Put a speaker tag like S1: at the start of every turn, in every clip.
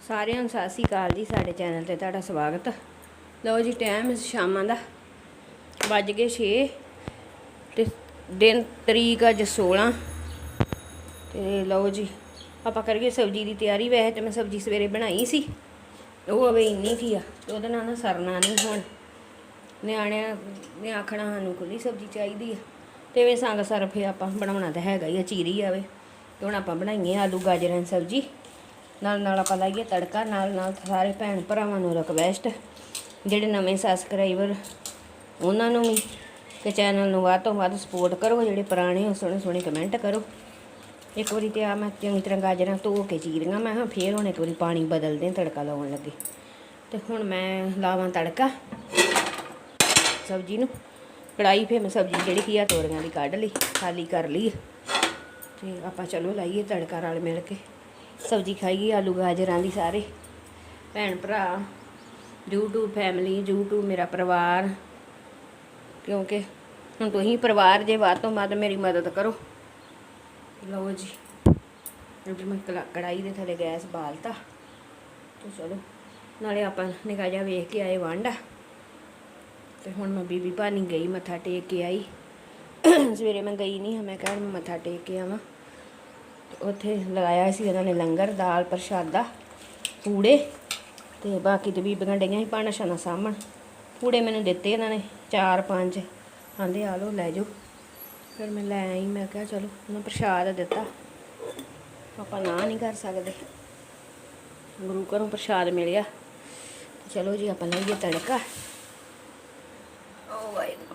S1: ਸਾਰਿਆਂ ਨੂੰ ਸਤਿ ਸ੍ਰੀ ਅਕਾਲ ਜੀ, ਸਾਡੇ ਚੈਨਲ ਤੇ ਤੁਹਾਡਾ ਸਵਾਗਤ। ਲਓ ਜੀ ਟਾਈਮ ਸ਼ਾਮਾਂ ਦਾ ਵੱਜ ਗਏ 6 ਤੇ ਦਿਨ ਤਰੀਕ ਅੱਜ 16 ਤੇ ਲਓ ਜੀ, ਆਪਾਂ ਕਰੀਏ ਸਬਜ਼ੀ ਦੀ ਤਿਆਰੀ। ਵੈਸੇ ਤੇ ਮੈਂ ਸਬਜ਼ੀ ਸਵੇਰੇ ਬਣਾਈ ਸੀ, ਉਹ ਅਵੇ ਇੰਨੀ ਕੀ ਆ, ਤੇ ਉਹਦੇ ਨਾਲ ਨਾ ਸਰਨਾ ਨਹੀਂ ਹੁਣ। ਨਿਆਣਿਆਂ ਨੇ ਆਖਣਾ ਸਾਨੂੰ ਖੁੱਲੀ ਸਬਜ਼ੀ ਚਾਹੀਦੀ ਆ। ਤੇ ਵੇ ਸੰਗ ਸਰਫ ਆਪਾਂ ਬਣਾਉਣਾ ਤਾਂ ਹੈਗਾ ਹੀ ਆ, ਚੀਰੀ ਆਵੇ ਤੇ ਹੁਣ ਆਪਾਂ ਬਣਾਈਏ ਆਲੂ, ਗਾਜਰਾਂ ਦੀ ਸਬਜ਼ੀ। ਨਾਲ ਨਾਲ ਆਪਾਂ ਲਾਈਏ ਤੜਕਾ, ਨਾਲ ਨਾਲ ਸਾਰੇ ਭੈਣ ਭਰਾਵਾਂ ਨੂੰ ਰਿਕਵੈਸਟ ਜਿਹੜੇ ਨਵੇਂ ਸਬਸਕ੍ਰਾਈਬਰ ਉਹਨਾਂ ਨੂੰ ਵੀ ਕਿ ਚੈਨਲ ਨੂੰ ਵੱਧ ਤੋਂ ਵੱਧ ਸਪੋਰਟ ਕਰੋ, ਜਿਹੜੇ ਪੁਰਾਣੇ ਉਹ ਸੋਹਣੇ ਸੋਹਣੇ ਕਮੈਂਟ ਕਰੋ। ਇੱਕ ਵਾਰੀ ਤੇ ਆ ਮੈਂ ਚੰਗੀ ਤਰ੍ਹਾਂ ਗਾਜਰਾਂ ਧੋ ਕੇ ਚੀਰੀਆਂ ਮੈਂ ਹਾਂ ਫੇਰ ਹੁਣ ਇੱਕ ਵਾਰੀ ਪਾਣੀ ਬਦਲਦੇ ਤੜਕਾ ਲਾਉਣ ਲੱਗੇ। ਤੇ ਹੁਣ ਮੈਂ ਲਾਵਾਂ ਤੜਕਾ ਸਬਜ਼ੀ ਨੂੰ। ਕੜਾਈ ਫੇ ਮੈਂ ਸਬਜ਼ੀ ਜਿਹੜੀ ਕੀ ਆ, ਤੋਰੀਆਂ ਦੀ ਕੱਢ ਲਈ, ਖਾਲੀ ਕਰ ਲਈ। ਤੇ ਆਪਾਂ ਚਲੋ ਲਾਈਏ ਤੜਕਾ ਰਲ ਮਿਲ ਕੇ। ਸਬਜ਼ੀ ਖਾਈਏ ਆਲੂ, ਗਾਜਰਾਂ ਦੀ ਸਾਰੇ। ਭੈਣ ਭਰਾ, YouTube ਫੈਮਿਲੀ YouTube ਮੇਰਾ ਪਰਿਵਾਰ। ਕਿਉਂਕਿ ਹੁਣ ਤੁਸੀਂ ਪਰਿਵਾਰ ਜੇ ਵੱਧ ਤੋਂ ਵੱਧ ਮੇਰੀ ਮਦਦ ਕਰੋ। ਲਓ ਜੀ ਅੱਜ ਮੈਂ ਕਲਾ- ਕੜਾਈ ਦੇ ਥੱਲੇ ਗੈਸ ਬਾਲਤਾ। ਤੇ ਚਲੋ, ਨਾਲੇ ਆਪਾਂ ਨਿਕਾ ਜਾ ਵੇਖ ਕੇ ਆਏ ਵਾਂਡਾ। ਤੇ ਹੁਣ ਮੈਂ ਬੀਬੀ ਭਾਨੀ ਗਈ, ਮੱਥਾ ਟੇਕ ਕੇ ਆਈ। ਸਵੇਰੇ ਮੈਂ ਗਈ ਨਹੀਂ ਹਾਂ ਮੈਂ ਕਿਹਾ ਮੱਥਾ ਟੇਕ ਕੇ ਆਵਾਂ। ਉੱਥੇ ਲਗਾਇਆ ਸੀ ਉਹਨਾਂ ਨੇ ਲੰਗਰ, ਦਾਲ ਪ੍ਰਸ਼ਾਦਾ, ਪੂੜੇ ਤੇ ਬਾਕੀ ਤੇ ਬੀਬੀਆਂ ਡਈਆਂ ਸੀ ਪਾਣਾ ਛਾਣਾ ਸਾਹਮਣ ਪੂੜੇ ਮੈਨੂੰ ਦਿੱਤੇ ਇਹਨਾਂ ਨੇ, ਚਾਰ ਪੰਜ। ਆਂਦੇ, ਆ ਲੋ ਲੈ ਜਾਓ। ਫਿਰ ਮੈਂ ਲੈ ਆਈ, ਮੈਂ ਕਿਹਾ, ਚਲੋ, ਉਹਨਾਂ ਪ੍ਰਸ਼ਾਦ ਦਿੱਤਾ। ਆਪਾਂ ਨਾ ਨਹੀਂ ਕਰ ਸਕਦੇ। ਗੁਰੂ ਘਰੋਂ ਪ੍ਰਸ਼ਾਦ ਮਿਲਿਆ। ਚਲੋ ਜੀ, ਆਪਾਂ ਲਾਈਏ ਤੜਕਾ। ਓ ਵਾਹਿਗੁਰੂ।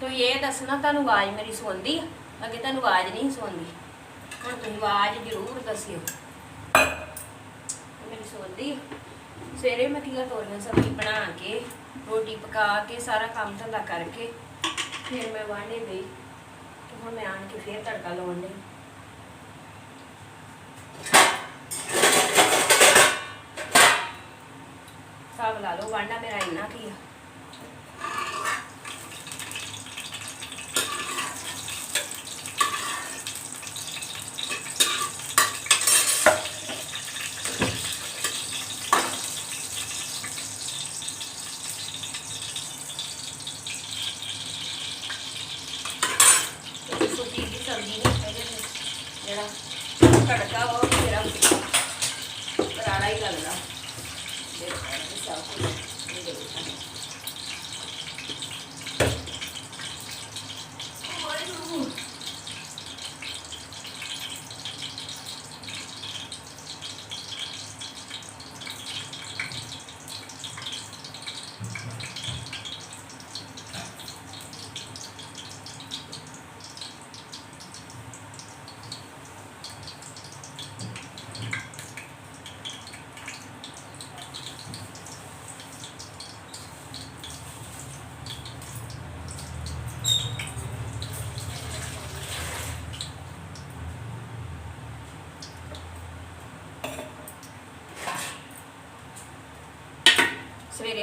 S1: ਤੋ ਇਹ ਦੱਸਣਾ, ਤੁਹਾਨੂੰ ਆਵਾਜ਼ ਮੇਰੀ ਸੁਣਦੀ ਆ? ਅੱਗੇ ਤੁਹਾਨੂੰ ਆਵਾਜ਼ ਨਹੀਂ ਸੁਣਦੀ। ਹੁਣ ਤੁਸੀਂ ਆਵਾਜ਼ ਜ਼ਰੂਰ ਦੱਸਿਓ। ਮੇਰੀ ਸੁਣਦੀ ਆ? ਸਵੇਰੇ ਮੈਂ ਕੀਆ ਤੋਰੀਆਂ ਸਬਜ਼ੀ ਬਣਾ ਕੇ, ਰੋਟੀ ਪਕਾ ਕੇ, ਸਾਰਾ ਕੰਮ ਧੰਦਾ ਕਰਕੇ, ਫਿਰ ਮੈਂ ਵਾਂਡੇ ਗਈ। ਤੇ ਹੁਣ ਮੈਂ ਆਣ ਕੇ ਫੇਰ ਤੜਕਾ ਲਾਉਣ ਲਈ ਸਾਬ ਲਾ ਲਓ ਵਾਂਡਾ ਮੇਰਾ ਇੰਨਾ ਕੀ ਆ। から顔を。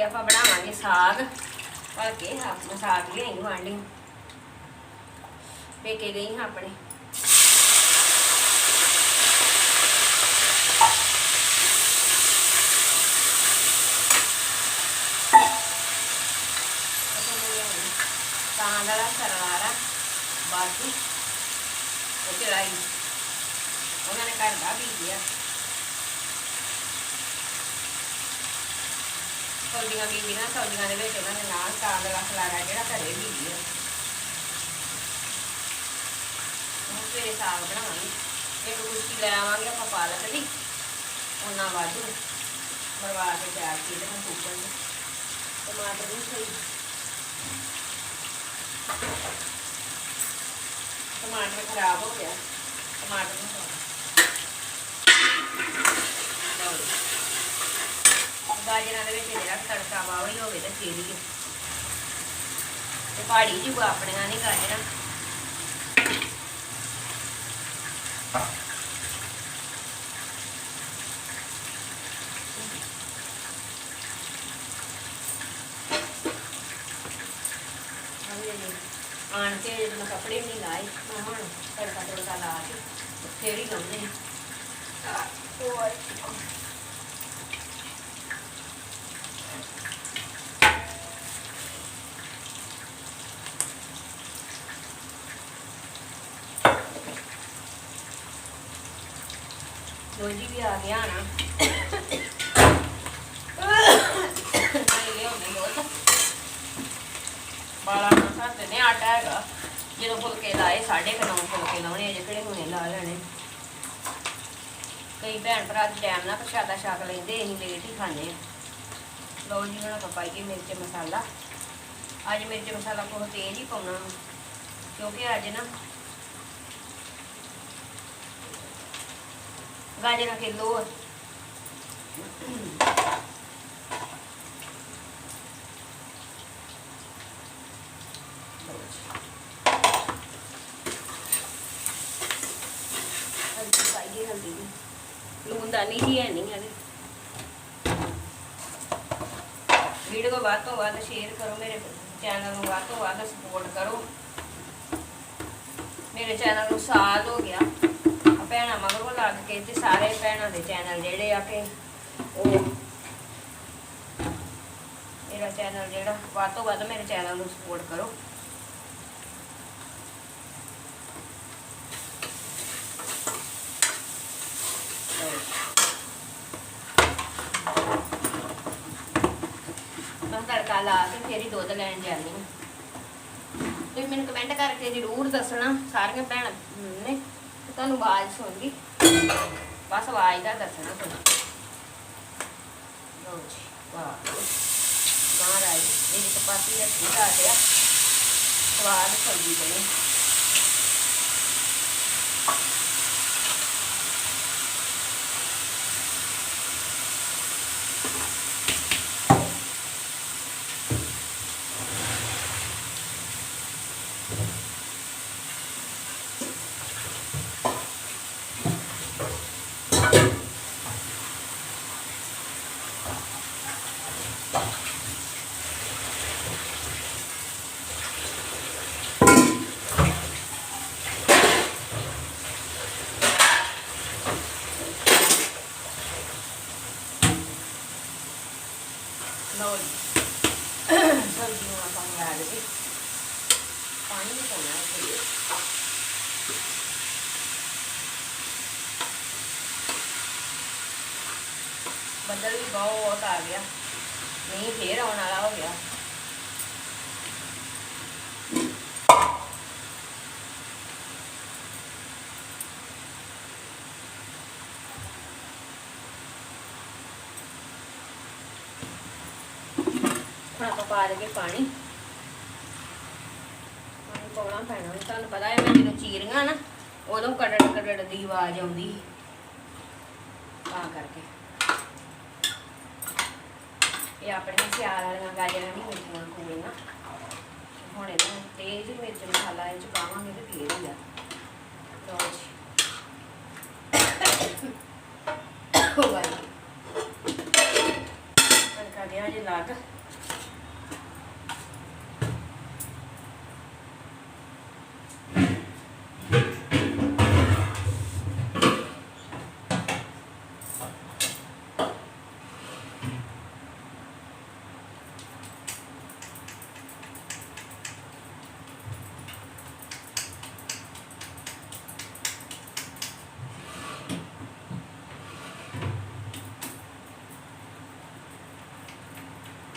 S1: ਆਪਾਂ ਬਣਾਵਾਂਗੇ ਸਾਗ। ਭਰ ਕੇ ਸਾਗ ਲਿਆਈ ਵਾਂਡੀ ਪੇਕੇ ਗਈ ਹਾਂ ਆਪਣੇ। ਤਾਂ ਦਾ ਸਰਾਰਾ, ਬਾਕੀ ਉਹ ਚੜਾਈ ਉਹਨਾਂ ਨੇ ਘਰ ਦਾ ਬੀਜਿਆ ਸਬਜ਼ੀਆਂ ਬੀਜੀਆਂ ਸਬਜ਼ੀਆਂ ਦੇ ਵਿੱਚ ਉਹਨਾਂ ਨੇ ਨਾਲ ਸਾਗ ਦਾ ਖਲਾਰਾ ਜਿਹੜਾ ਘਰੇ ਬੀਜਿਆ ਹੁਣ ਸਵੇਰੇ ਸਾਗ ਬਣਾਵਾਂਗੇ। ਇੱਕ ਗੁੱਛੀ ਲੈ ਆਵਾਂਗੇ, ਆਪਾਂ ਪਾਲਕ ਦੀ। ਉਹਨਾਂ ਵਾਧੂ ਬਰਵਾ ਕੇ ਤਿਆਰ ਕੀਤੇ ਹੁਣ ਕੁੱਕਰ ਦੇ ਟਮਾਟਰ ਵੀ ਸਹੀ। ਟਮਾਟਰ ਖਰਾਬ ਹੋ ਗਿਆ। ਟਮਾਟਰ ਨੂੰ ਪਾਉਣਾ ਲਓ ਜੀ ਗਾਜਰਾਂ ਦੇ ਵਿੱਚ ਜਿਹੜਾ ਤੜਕਾ ਵਾ ਹੀ ਹੋਵੇ ਤਾਂ ਚੀਰੀ ਤੇ ਪਹਾੜੀ ਜੀ ਆਪਣੀਆਂ ਨਹੀਂ ਗਾਜਰਾਂ। ਆਣ ਕੇ ਜਦੋਂ ਕੱਪੜੇ ਵੀ ਨਹੀਂ ਲਾਏ, ਮੈਂ ਹੁਣ ਤੜਕਾ ਤੜਕਾ ਲਾ ਕੇ ਫੇਰ ਹੀ ਲਾਉਂਦੇ ਆ। ਹੋਰ ਲੋਜੀ ਵੀ ਆ ਗਿਆ ਨਾ। ਬਾਲਾ ਨਾ ਸਾਡੇ ਨੇ ਆਟਾ ਹੈਗਾ। ਜਦੋਂ ਫੁਲਕੇ ਲਾਏ, ਸਾਢੇ ਕੁ ਨੌ ਫੁਲਕੇ ਲਾਉਣੇ ਅਜੇ ਕਿਹੜੇ ਹੁਣੇ ਲਾ ਲੈਣੇ। ਕਈ ਭੈਣ ਭਰਾ ਟਾਈਮ ਨਾਲ ਪ੍ਰਸ਼ਾਦਾ ਛਕ ਲੈਂਦੇ, ਅਸੀਂ ਲੇਟ ਹੀ ਖਾਂਦੇ ਆ ਲਓ ਜੀ, ਹੁਣ ਆਪਾਂ ਪਾਈਏ ਮਿਰਚ ਮਸਾਲਾ। ਅੱਜ ਮਿਰਚ ਮਸਾਲਾ ਬਹੁਤ ਤੇਜ਼ ਹੀ ਪਾਉਣਾ ਕਿਉਂਕਿ ਅੱਜ ਨਾ ਗਾਜਰਾਂ ਕਿਲੋ ਆ। ਲਓ ਜੀ। ਹਲਦੀ ਹੀ ਹੈ ਨਹੀਂ ਹਲੇ ਵੀਡੀਓ ਵੱਧ ਤੋਂ ਵੱਧ ਸ਼ੇਅਰ ਕਰੋ ਮੇਰੇ ਚੈਨਲ ਨੂੰ ਵੱਧ ਤੋਂ ਵੱਧ ਸਪੋਰਟ ਕਰੋ ਮੇਰੇ ਚੈਨਲ ਨੂੰ ਸਾਲ ਹੋ ਗਿਆ ਮਗਰੋਂ ਤੇ ਸਾਰੇ ਭੈਣਾਂ ਦੇ ਚੈਨਲ ਜਿਹੜੇ ਆ ਕਿ ਉਹ ਮੇਰਾ ਚੈਨਲ ਜਿਹੜਾ, ਵੱਧ ਤੋਂ ਵੱਧ ਮੇਰੇ ਚੈਨਲ ਨੂੰ ਸਪੋਰਟ ਕਰੋ। ਮੈਂ ਤੜਕਾ ਲਾ ਕੇ ਫੇਰ ਹੀ ਦੁੱਧ ਲੈਣ ਜਾਂਦੀ ਹਾਂ ਤੁਸੀਂ ਮੈਨੂੰ ਕਮੈਂਟ ਕਰਕੇ ਜ਼ਰੂਰ ਦੱਸਣਾ, ਸਾਰੀਆਂ ਭੈਣਾਂ ਨੇ ਤੁਹਾਨੂੰ ਆਵਾਜ਼ ਸੁਣ ਗਈ ਬਸ ਆਵਾਜ਼ ਦਾ ਦੱਸਣਾ ਤੁਸੀਂ ਲਓ ਜੀ ਵਾਹ ਮਹਾਰਾਜ ਇਹਦੀ ਚਪਾਤੀ ਰੱਖੀ ਦਾ ਗਿਆ ਸਵਾਦ ਸਬਜ਼ੀ ਬਣੀ ਲਓ ਜੀ ਸਬਜ਼ੀ ਨੂੰ ਆਪਾਂ ਮਿਲਾ ਦੇ ਪਾਣੀ ਨਹੀਂ ਪਾਉਣਾ ਇਸ ਲਈ ਬੱਦਲ ਵੀ ਬਹੁਤ ਆ ਗਿਆ ਨਹੀਂ ਫੇਰ ਆਉਣ ਵਾਲਾ ਹੋ ਗਿਆ ਹੁਣ ਆਪਾਂ ਪਾ ਦੇਗੇ ਪਾਣੀ। ਪਾਣੀ ਪਾਉਣਾ ਪੈਣਾ ਤੁਹਾਨੂੰ ਪਤਾ ਹੈ ਮੈਂ ਜਦੋਂ ਚੀਰੀਆਂ ਨਾ, ਉਦੋਂ ਕੜੜ ਕੜੜ ਦੀ ਆਵਾਜ਼ ਆਉਂਦੀ ਤਾਂ ਕਰਕੇ। ਇਹ ਆਪਣੀਆਂ ਸਿਆਲ ਵਾਲੀਆਂ ਗਾਜਰਾਂ ਨਹੀਂ ਹੁੰਦੀਆਂ ਕੋਈਆਂ ਹੁਣ ਇਹਨੂੰ ਤੇਜ਼ ਮਿਰਚ ਮਸਾਲਾ ਇਹ ਚ ਪਾਵਾਂਗੇ ਤੇ ਫੇਰ ਹੀ ਆ। ਲਓ ਜੀ। ਹੋ ਗਈ ਤੜਕਾ ਜੇ ਲੱਗ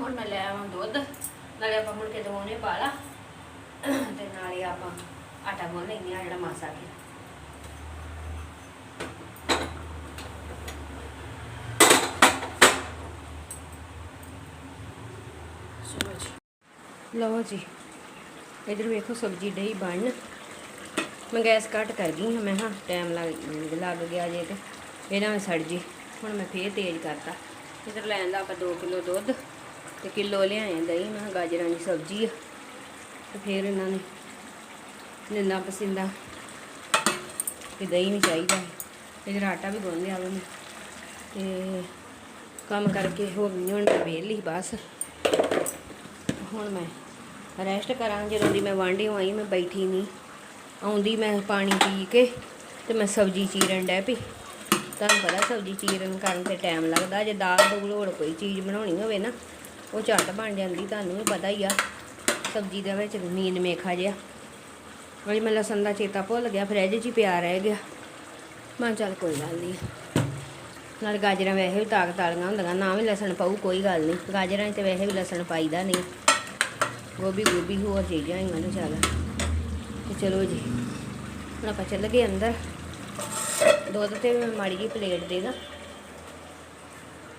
S1: ਹੁਣ ਮੈਂ ਲੈ ਆਵਾਂ ਦੁੱਧ, ਨਾਲੇ ਆਪਾਂ ਮੁੜ ਕੇ ਦਵਾਉਣੇ ਪਾ ਲਾ ਤੇ ਨਾਲੇ ਆਪਾਂ ਆਟਾ ਗੁੰਨ ਲੈਂਦੇ ਆ ਜਿਹੜਾ ਮਾਸਾ ਕੇ ਲਓ ਜੀ, ਇਧਰ ਵੇਖੋ ਸਬਜ਼ੀ ਡਈ ਬਣ। ਮੈਂ ਗੈਸ ਘੱਟ ਕਰ ਗਈ ਹਾਂ, ਮੈਂ ਹਾਂ ਟਾਈਮ ਲੱਗ ਲੱਗ ਗਿਆ ਜੇ ਤੇ। ਇਹਨਾਂ ਵਿੱਚ ਸੜ ਜੀ। ਹੁਣ ਮੈਂ ਫੇਰ ਤੇਜ਼ ਕਰਤਾ। ਇਧਰ ਲੈਣ ਦਾ ਆਪਾਂ 2 ਕਿਲੋ ਦੁੱਧ। ਤੇ ਕਿਲੋ ਲਿਆਏ ਦਹੀਂ, ਮੈਂ ਕਿਹਾ ਗਾਜਰਾਂ ਦੀ ਸਬਜ਼ੀ ਆ। ਤੇ ਫਿਰ ਇਹਨਾਂ ਨੇ ਨਿੰਨਾ ਪਸਿੰਦਾ ਤੇ ਦਹੀਂ ਨਹੀਂ ਚਾਹੀਦਾ ਹੈ। ਇਧਰ ਆਟਾ ਵੀ ਗੁੰਨ ਲਿਆ ਵਾ ਮੈਂ ਤੇ ਕੰਮ ਕਰਕੇ ਹੋ ਗਈ ਹੁਣ ਮੈਂ ਵਿਹਲੀ ਬਸ। ਹੁਣ ਮੈਂ ਰੈਸਟ ਕਰਾਂ ਜਦੋਂ ਦੀ ਮੈਂ ਵਾਂਢੇ ਆਈ ਮੈਂ ਬੈਠੀ ਨਹੀਂ ਆਉਂਦੀ ਮੈਂ ਪਾਣੀ ਪੀ ਕੇ ਤੇ ਮੈਂ ਸਬਜ਼ੀ ਚੀਰਨ ਡੈ ਪਈ। ਤੁਹਾਨੂੰ ਪਤਾ ਸਬਜ਼ੀ ਚੀਰਨ ਕਰਨ ਤੇ ਟਾਈਮ ਲੱਗਦਾ, ਜੇ ਦਾਲ ਦੂਲ ਹੋਰ ਕੋਈ ਚੀਜ਼ ਬਣਾਉਣੀ ਹੋਵੇ ਨਾ ਉਹ ਝੱਟ ਬਣ ਜਾਂਦੀ, ਤੁਹਾਨੂੰ ਵੀ ਪਤਾ ਹੀ ਆ। ਸਬਜ਼ੀ ਦੇ ਵਿੱਚ ਨੀਂਦ ਮੇਖਾ ਜਿਹਾ। ਵਲੀ ਮੈਂ ਲਸਣ ਦਾ ਚੇਤਾ ਭੁੱਲ ਗਿਆ, ਫਰਿੱਜ 'ਚ ਹੀ ਪਿਆ ਰਹਿ ਗਿਆ। ਮੈਂ ਕਿਹਾ ਚੱਲ ਕੋਈ ਗੱਲ ਨਹੀਂ ਨਾਲ ਗਾਜਰਾਂ ਵੈਸੇ ਵੀ ਤਾਕਤ ਵਾਲੀਆਂ ਹੁੰਦੀਆਂ, ਨਾ ਵੀ ਲਸਣ ਪਾਉ ਕੋਈ ਗੱਲ ਨਹੀਂ ਗਾਜਰਾਂ 'ਚ ਵੈਸੇ ਵੀ ਲਸਣ ਪਾਈਦਾ ਨਹੀਂ ਗੋਭੀ ਗੋਭੀ ਹੋਰ ਚੀਜ਼ਾਂ ਹੀ ਨੇ ਚੱਲ। ਤੇ ਚਲੋ ਜੀ, ਹੁਣ ਆਪਾਂ ਚੱਲ ਗਏ ਅੰਦਰ। ਦੁੱਧ ਤੇ ਮੈਂ ਮਾੜੀ ਜੀ ਪਲੇਟ ਦੇ ਦਾਂ।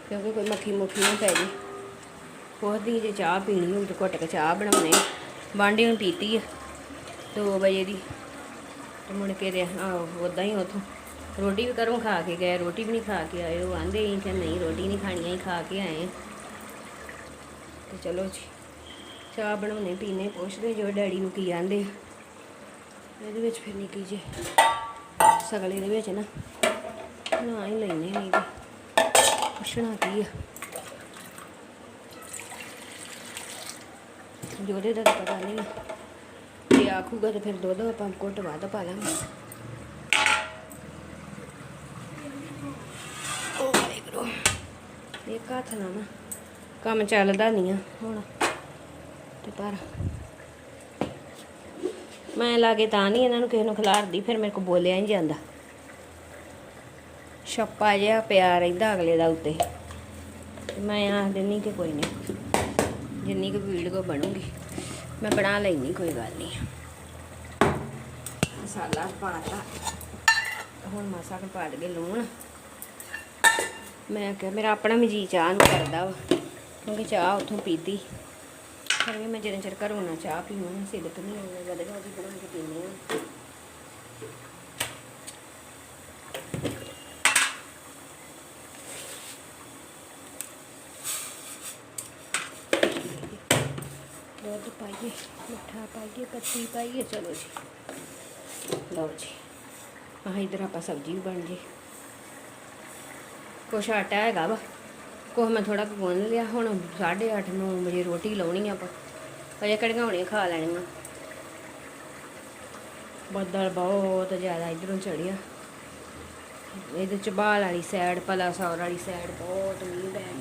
S1: ਕਿਉਂਕਿ ਕੋਈ ਮੱਖੀ ਮੁੱਖੀ ਨਾ ਪੈ ਜੇ। ਪੁੱਛਦੀ ਜੇ ਚਾਹ ਪੀਣੀ ਹੋਵੇ ਤੇ ਘੁੱਟ ਕੇ ਚਾਹ ਬਣਾਉਣੇ ਬਾਂਡੀ ਹੁਣ ਪੀਤੀ ਆ 2 ਵਜੇ ਦੀ। ਤੇ ਮੁੜ ਕੇ ਦੇ ਉਦਾਂ ਹੀ ਉਥੋਂ ਰੋਟੀ ਵੀ ਘਰੋਂ ਖਾ ਕੇ ਗਏ, ਰੋਟੀ ਵੀ ਨਹੀਂ ਖਾ ਕੇ ਆਏ। ਉਹ ਆਂਦੇ ਹੀ ਕਿ ਨਹੀਂ, ਰੋਟੀ ਨਹੀਂ ਖਾਣੀ ਹੀ ਖਾ ਕੇ ਆਏ ਤੇ ਚਲੋ ਜੀ, ਚਾਹ ਬਣਾਉਣੇ, ਪੀਣੇ, ਪੁੱਛਦੇ ਜੋ ਡੈਡੀ ਨੂੰ ਕੀ ਆਂਦੇ ਇਹਦੇ ਵਿੱਚ ਫਿਰ ਨਿੱਕੀ ਜੇ ਸਗਲੇ ਦੇ ਵਿੱਚ ਨਾ ਨਾ ਹੀ ਲੈਣੇ ਨਹੀਂ ਪੁੱਛਣਾ ਕੀ ਆ। ਜੋੜੇ ਦਾ ਪਤਾ ਨਹੀਂ। ਜੇ ਆਖੂਗਾ ਤਾਂ ਫਿਰ ਦੁੱਧ ਆਪਾਂ ਘੁੱਟ ਵੱਧ ਪਾ ਲਾਂਗੇ। ਓ ਵਾਹਿਗੁਰੂ, ਇੱਕ ਹੱਥ ਨਾਲ ਨਾ ਕੰਮ ਚੱਲਦਾ ਨਹੀਂ ਆ ਹੁਣ। ਤੇ ਪਰ ਮੈਂ ਲਾਗੇ ਤਾਂ ਨਹੀਂ ਇਹਨਾਂ ਨੂੰ ਕਿਸੇ ਨੂੰ ਖਿਲਾਰਦੀ, ਫਿਰ ਮੇਰੇ ਕੋ ਬੋਲਿਆ ਨਹੀਂ ਜਾਂਦਾ। ਛੱਪਾ ਜਿਹਾ ਪਿਆ ਰਹਿੰਦਾ ਅਗਲੇ ਦਾ ਉੱਤੇ। ਮੈਂ ਆਖ ਦਿੰਨੀ ਕਿ ਕੋਈ ਨਹੀਂ ਜਿੰਨੀ ਕੁ ਵੀਡੀਓ ਬਣੂਗੀ, ਮੈਂ ਬਣਾ ਲੈਣੀ ਕੋਈ ਗੱਲ ਨਹੀਂ। ਮਸਾਲਾ ਪਾਤਾ। ਹੁਣ ਮਸਾ ਕੁ ਪਾ ਲਗੇ ਲੂਣ। ਮੈਂ ਕਿਹਾ ਮੇਰਾ ਆਪਣਾ ਮਜੀ ਚਾਹ ਨੂੰ ਕਰਦਾ ਵਾ, ਕਿਉਂਕਿ ਚਾਹ ਉੱਥੋਂ ਪੀਤੀ। ਫਿਰ ਵੀ ਮੈਂ ਜਿੰਨਾ ਚਿਰ ਘਰੋਂ ਨਾ ਚਾਹ ਪੀਵਾਂ ਸਿੱਧਕ ਨਹੀਂ ਹੋਊਗਾ ਵਧੀਆ ਜੀ ਬਣਾ ਕੇ ਪੀਂਦੇ ਹਾਂ ਦੁੱਧ ਪਾਈਏ, ਮਿੱਠਾ ਪਾਈਏ ਪੱਤੀ ਪਾਈਏ, ਚਲੋ ਜੀ। ਲਓ ਜੀ, ਆਹ ਇਧਰ ਆਪਾਂ ਸਬਜ਼ੀ ਵੀ ਬਣ ਜੇ ਕੁਛ ਆਟਾ ਹੈਗਾ ਵਾ, ਕੁਛ ਮੈਂ ਥੋੜਾ ਗੁੰਨ ਲਿਆ, ਹੁਣ 8:30 9 ਵਜੇ ਰੋਟੀ ਲਾਉਣੀ ਆਪਾਂ। ਅਜੇ ਕੜਗਾਉਣੇ ਖਾ ਲੈਣੀਆਂ। ਬੱਦਲ ਬਹੁਤ ਜ਼ਿਆਦਾ ਇਧਰੋਂ ਚੜਿਆ ਇਹਦੇ ਚਬਾਲ ਵਾਲੀ ਸਾਈਡ ਪਲਾ ਸੌਰ ਵਾਲੀ ਸਾਈਡ ਬਹੁਤ ਮੀਂਹ ਪੈਣ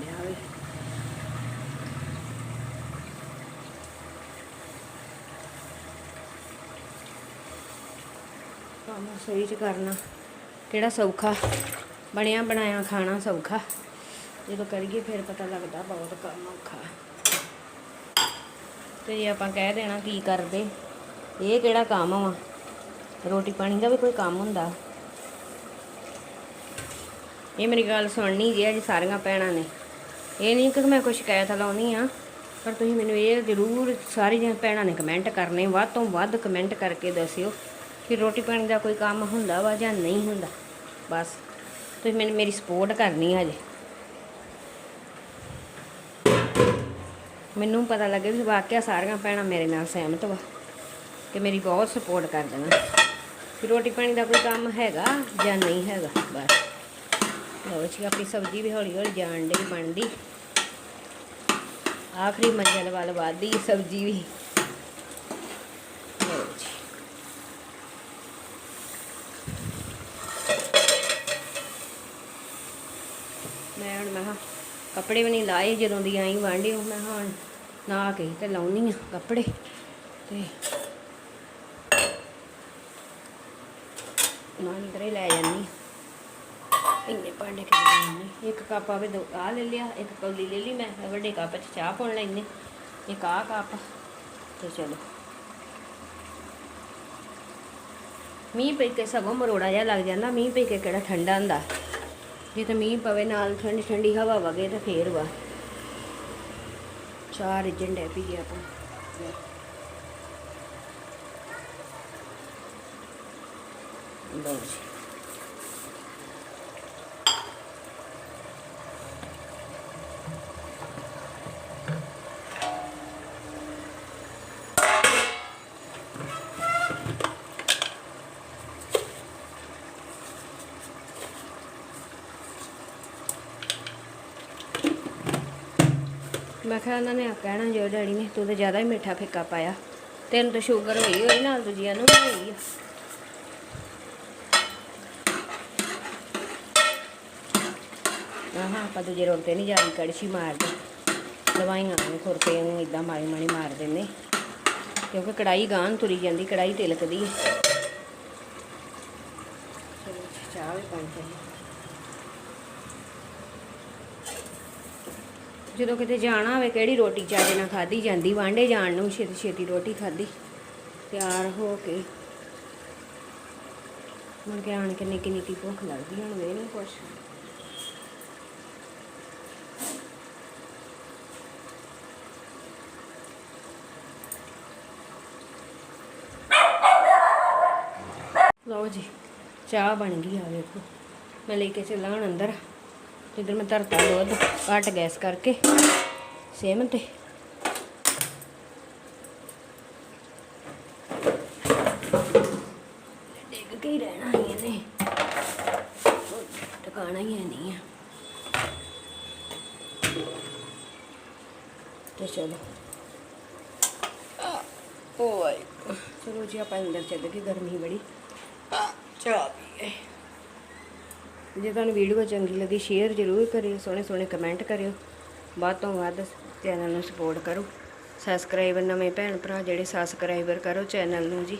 S1: ਰਸੋਈ ਚ ਕਰਨਾ। ਕਿਹੜਾ ਸੌਖਾ? ਬਣਿਆ ਬਣਾਇਆ, ਖਾਣਾ ਸੌਖਾ। ਜਦੋਂ ਕਰੀਏ ਫਿਰ ਪਤਾ ਲੱਗਦਾ ਬਹੁਤ ਕੰਮ ਔਖਾ। ਤੇ ਜੇ ਆਪਾਂ ਕਹਿ ਦੇਣਾ ਕੀ ਕਰਦੇ, ਇਹ ਕਿਹੜਾ ਕੰਮ ਵਾ? ਰੋਟੀ ਪਾਣੀ ਦਾ ਵੀ ਕੋਈ ਕੰਮ ਹੁੰਦਾ? ਇਹ ਮੇਰੀ ਗੱਲ ਸੁਣਨੀ ਜੀ ਅੱਜ ਸਾਰੀਆਂ ਭੈਣਾਂ ਨੇ। ਇਹ ਨਹੀਂ ਕਿ ਮੈਂ ਕੋਈ ਸ਼ਿਕਾਇਤ ਲਾਉਣੀ ਆ, ਪਰ ਤੁਸੀਂ ਮੈਨੂੰ ਇਹ ਜ਼ਰੂਰ ਸਾਰੀਆਂ ਭੈਣਾਂ ਨੇ ਕਮੈਂਟ ਕਰਨੇ, ਵੱਧ ਤੋਂ ਵੱਧ ਕਮੈਂਟ ਕਰਕੇ ਦੱਸਿਓ। ਕਿ ਰੋਟੀ ਪਾਣੀ ਦਾ ਕੋਈ ਕੰਮ ਹੁੰਦਾ ਵਾ ਜਾਂ ਨਹੀਂ ਹੁੰਦਾ? ਬਸ, ਤੁਸੀਂ ਮੈਨੂੰ ਮੇਰੀ ਸਪੋਰਟ ਕਰਨੀ ਹੈ ਜੀ ਮੈਨੂੰ ਪਤਾ ਲੱਗੇ ਵੀ ਵਾਕਿਆ ਸਾਰੀਆਂ ਭੈਣਾਂ ਮੇਰੇ ਨਾਲ ਸਹਿਮਤ ਵਾ ਕਿ ਮੇਰੀ ਬਹੁਤ ਸਪੋਰਟ ਕਰ ਦੇਣਾ। ਕਿ ਰੋਟੀ ਪਾਣੀ ਦਾ ਕੋਈ ਕੰਮ ਹੈਗਾ ਜਾਂ ਨਹੀਂ ਹੈਗਾ? ਬਸ। ਲਓ ਜੀ, ਆਪਣੀ ਸਬਜ਼ੀ ਵੀ ਹੌਲੀ ਹੌਲੀ ਜਾਣ ਡਈ ਬਣਦੀ। ਆਖਰੀ ਮੰਜ਼ਲ ਵੱਲ ਵਧਦੀ ਸਬਜ਼ੀ ਵੀ ਲਓ ਜੀ ਮੈਂ ਹੁਣ ਮੈਂ ਕਿਹਾ ਕੱਪੜੇ ਵੀ ਨਹੀਂ ਲਾਏ, ਜਦੋਂ ਦੀ ਆਈ ਵਾਂਢੀ ਮੈਂ ਕਿਹਾ ਨਾ ਕੇ ਤੇ ਲਾਉਣੀ ਆ ਕੱਪੜੇ ਤੇ ਨਾਨੀ ਕਰੇ ਲੈ ਜਾਨੀ ਇੰਨੇ ਭਾਂਡੇ ਕਿੰਨੇ ਇੱਕ ਕੱਪ ਆਵੇ ਦੋ ਆ ਲੈ ਲਿਆ, ਇੱਕ ਕੌਲੀ ਲੈ ਲਈ ਮੈਂ ਵੱਡੇ ਕੱਪ 'ਚ ਚਾਹ ਪਾਉਣ ਲੈਨੇ ਇੱਕ ਆ ਕੱਪ ਤੇ ਚਲੋ। ਮੀਂਹ ਪਈ ਕੇ ਸਗੋਂ ਮਰੋੜਾ ਜਿਹਾ ਲੱਗ ਜਾਂਦਾ, ਮੀਂਹ ਪਈ ਕੇ ਕਿਹੜਾ ਠੰਡਾ ਹੁੰਦਾ। ਜੇ ਤਾਂ ਮੀਂਹ ਪਵੇ ਨਾਲ ਠੰਡੀ ਠੰਡੀ ਹਵਾ ਵਗੇ ਤਾਂ ਫੇਰ ਵਾ ਚਾਰ ਰਿਜਣ ਡੈ ਪਈ ਆਪਾਂ ਲਓ ਜੀ ਮੈਂ ਕਿਹਾ ਉਹਨਾਂ ਨੇ ਆ ਕਹਿਣਾ ਜੋ ਡੈਡੀ ਨੇ, ਤੂੰ ਤਾਂ ਜ਼ਿਆਦਾ ਹੀ ਮਿੱਠਾ ਫਿੱਕਾ ਪਾਇਆ। ਤੈਨੂੰ ਤਾਂ ਸ਼ੂਗਰ ਹੋਈ ਹੋਈ ਨਾਲ ਦੂਜੀਆਂ ਨੂੰ ਵੀ ਹੋਈ ਆ। ਆਹਾਂ ਆਪਾਂ ਦੂਜੇ ਰੋਡ ਤੇ ਨਹੀਂ ਜਾਣੀ ਕੜਛੀ ਮਾਰਦੇ। ਦਵਾਈਆਂ ਨੇ ਖੁਰਪੇ ਨੂੰ ਇਦਾਂ ਮਾਰੀ ਮਾਰੀ ਮਾਰ ਦਿੰਦੇ। ਕਿਉਂਕਿ ਕੜਾਈ ਗਾਂ ਨੂੰ ਤੁਰੀ ਜਾਂਦੀ ਕੜਾਈ ਤਿਲਕਦੀ ਹੈ ਚਲੋ, ਚਾਹ ਵੀ ਬਣ ਜਦੋਂ ਕਿਤੇ ਜਾਣਾ ਹੋਵੇ, ਕਿਹੜੀ ਰੋਟੀ ਚਾਹੇ ਨਾਲ ਖਾਧੀ ਜਾਂਦੀ? ਵਾਂਡੇ ਜਾਣ ਨੂੰ ਛੇਤੀ ਛੇਤੀ ਰੋਟੀ ਖਾਧੀ। ਤਿਆਰ ਹੋ ਕੇ। ਮੁੜ ਕੇ ਆਣ ਕੇ ਨਿੱਕੀ ਨਿੱਕੀ ਭੁੱਖ ਲੱਗਦੀ ਹੁਣ ਵੇ ਨਹੀਂ ਕੁਛ। ਲਓ ਜੀ, ਚਾਹ ਬਣ ਗਈ ਆ, ਵੇਖੋ। ਮੈਂ ਲੈ ਕੇ ਚੱਲਾਂ ਹੁਣ ਅੰਦਰ। ਇਧਰ ਮੈਂ ਧਰਤਾ ਦੁੱਧ ਘੱਟ ਗੈਸ ਕਰਕੇ ਸੇਮ ਤੇ। ਡਿੱਗ ਕੇ ਹੀ ਰਹਿਣਾ ਹੀ ਇਹਨੇ। ਟਿਕਾਣਾ ਹੀ ਨਹੀਂ ਆ। ਤੇ ਚਲੋ। ਓਏ। ਚਲੋ ਜੀ ਆਪਾਂ ਅੰਦਰ ਚੱਲ ਗਏ ਗਰਮੀ ਬੜੀ। ਚਾਹ ਪੀਏ ਜੇ ਤੁਹਾਨੂੰ ਵੀਡੀਓ ਚੰਗੀ ਲੱਗੀ ਸ਼ੇਅਰ ਜ਼ਰੂਰ ਕਰਿਓ, ਸੋਹਣੇ ਸੋਹਣੇ ਕਮੈਂਟ ਕਰਿਓ। ਵੱਧ ਤੋਂ ਵੱਧ ਚੈਨਲ ਨੂੰ ਸਪੋਰਟ ਕਰੋ। ਸਬਸਕ੍ਰਾਈਬਰ ਨਵੇਂ ਭੈਣ ਭਰਾ, ਜਿਹੜੇ ਸਬਸਕ੍ਰਾਈਬਰ ਕਰੋ ਚੈਨਲ ਨੂੰ ਜੀ।